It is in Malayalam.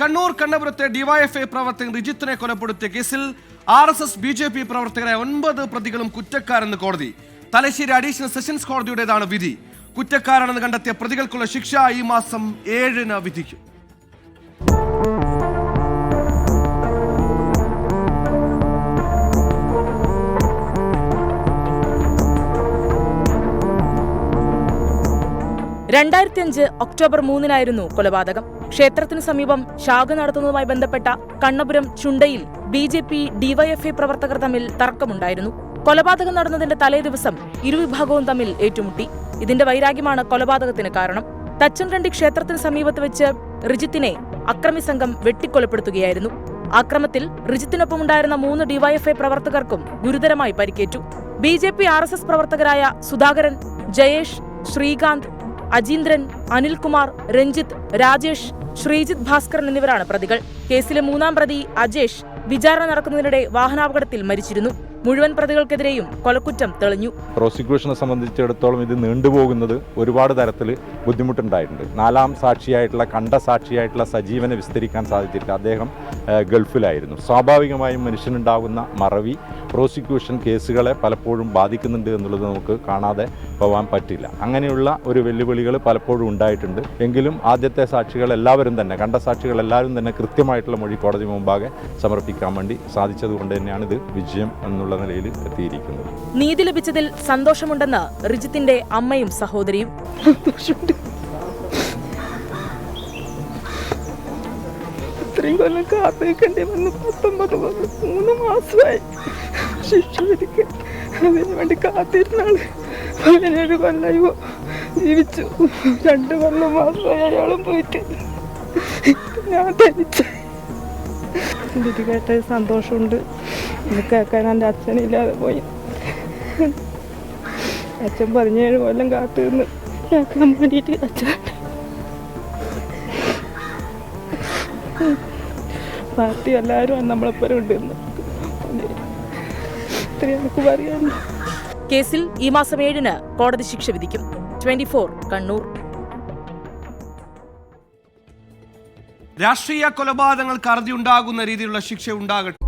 കണ്ണൂർ കണ്ണപുരത്തെ ഡിവൈഎഫ്ഐ പ്രവർത്തകൻ റിജിത്തിനെ കൊലപ്പെടുത്തിയ കേസിൽ R S S B J P പ്രവർത്തകരായ ഒൻപത് പ്രതികളും കുറ്റക്കാരെന്ന് കോടതി. തലശ്ശേരി അഡീഷണൽ സെഷൻസ് കോടതിയുടേതാണ് വിധി. കുറ്റക്കാരാണെന്ന് കണ്ടെത്തിയ പ്രതികൾക്കുള്ള ശിക്ഷ ഈ മാസം ഏഴിന് വിധിക്കും. രണ്ടായിരത്തി അഞ്ച് ഒക്ടോബർ മൂന്നിനായിരുന്നു കൊലപാതകം. ക്ഷേത്രത്തിനു സമീപം ശാഖ നടത്തുന്നതുമായി ബന്ധപ്പെട്ട കണ്ണപുരം ചുണ്ടയിൽ ബി ജെ പി ഡിവൈഎഫ്ഐ പ്രവർത്തകർ തമ്മിൽ തർക്കമുണ്ടായിരുന്നു. കൊലപാതകം നടന്നതിന്റെ തലേ ദിവസം ഇരുവിഭാഗവും തമ്മിൽ ഏറ്റുമുട്ടി. ഇതിന്റെ വൈരാഗ്യമാണ് കൊലപാതകത്തിന് കാരണം. തച്ചൻകണ്ടി ക്ഷേത്രത്തിന് സമീപത്ത് വെച്ച് റിജിത്തിനെ അക്രമി സംഘം വെട്ടിക്കൊലപ്പെടുത്തുകയായിരുന്നു. ആക്രമത്തിൽ റിജിത്തിനൊപ്പമുണ്ടായിരുന്ന മൂന്ന് ഡിവൈഎഫ്ഐ പ്രവർത്തകർക്കും ഗുരുതരമായി പരിക്കേറ്റു. B J P R S S പ്രവർത്തകരായ സുധാകരൻ ജയേഷ് ശ്രീകാന്ത് അജീന്ദ്രൻ അനിൽകുമാർ രഞ്ജിത്ത് രാജേഷ് ശ്രീജിത്ത് ഭാസ്കരൻ എന്നിവരാണ് പ്രതികൾ. കേസിലെ മൂന്നാം പ്രതി അജേഷ് വിചാരണ നടക്കുന്നതിനിടെ വാഹനാപകടത്തിൽ മരിച്ചിരുന്നു. മുഴുവൻ പ്രതികൾക്കെതിരെയും കൊലക്കുറ്റം തെളിഞ്ഞു. പ്രോസിക്യൂഷനെ സംബന്ധിച്ചിടത്തോളം ഇത് നീണ്ടുപോകുന്നത് ഒരുപാട് തരത്തിൽ ബുദ്ധിമുട്ടുണ്ടായിട്ടുണ്ട്. നാലാം സാക്ഷിയായിട്ടുള്ള കണ്ട സാക്ഷിയായിട്ടുള്ള സജീവനെ വിസ്തരിക്കാൻ സാധിച്ചിട്ടില്ല. അദ്ദേഹം ഗൾഫിലായിരുന്നു. സ്വാഭാവികമായും മനുഷ്യനുണ്ടാകുന്ന മറവി പ്രോസിക്യൂഷൻ കേസുകളെ പലപ്പോഴും ബാധിക്കുന്നുണ്ട് എന്നുള്ളത് നമുക്ക് കാണാതെ പോകാൻ പറ്റില്ല. അങ്ങനെയുള്ള ഒരു വെല്ലുവിളികൾ പലപ്പോഴും ഉണ്ടായിട്ടുണ്ട്. എങ്കിലും ആദ്യത്തെ സാക്ഷികൾ എല്ലാവരും തന്നെ കണ്ട സാക്ഷികൾ എല്ലാവരും തന്നെ കൃത്യമായിട്ടുള്ള മൊഴി കോടതി മുമ്പാകെ സമർപ്പിക്കാൻ വേണ്ടി സാധിച്ചതുകൊണ്ട് തന്നെയാണ് ഇത് വിജയം എന്നുള്ള നിലയിൽ എത്തിയിരിക്കുന്നത്. നീതി ലഭിച്ചതിൽ സന്തോഷമുണ്ടെന്ന് റിജിത്തിന്റെ അമ്മയും സഹോദരിയും. ഇത്രയും കൊല്ലം കാത്തു നിൽക്കേണ്ടി വന്ന് പത്തൊമ്പത് കൊല്ലം മൂന്ന് മാസമായി. ശിക്ഷ വിധിക്കാൻ അതിന് വേണ്ടി കാത്തിരുന്നാണ്. പതിനേഴ് കൊല്ലമായോ ജീവിച്ചു. രണ്ട് കൊല്ലം മാസമായി അയാളും പോയിട്ട്. ഞാൻ തനിച്ച് വിധി കേട്ട സന്തോഷമുണ്ട്. കേൾക്കാൻ എന്റെ അച്ഛനില്ലാതെ പോയി. അച്ഛൻ പതിനേഴ് കൊല്ലം കാത്തു നിന്ന് കേൾക്കാൻ വേണ്ടിയിട്ട് അച്ഛൻ പാർട്ടി എല്ലാവരും നമ്മളെപ്പോഴും ഉണ്ട് ഇന്ന്. ഇത്രയും പറയാനുള്ളൂ കേസിൽ ഈ മാസം ഏഴിന് കോടതി ശിക്ഷ വിധിക്കും. Twenty four Kannur. രാഷ്ട്രീയ കൊലപാതകങ്ങൾക്ക് അറുതി ഉണ്ടാകുന്ന രീതിയിലുള്ള ശിക്ഷ ഉണ്ടാകട്ടെ.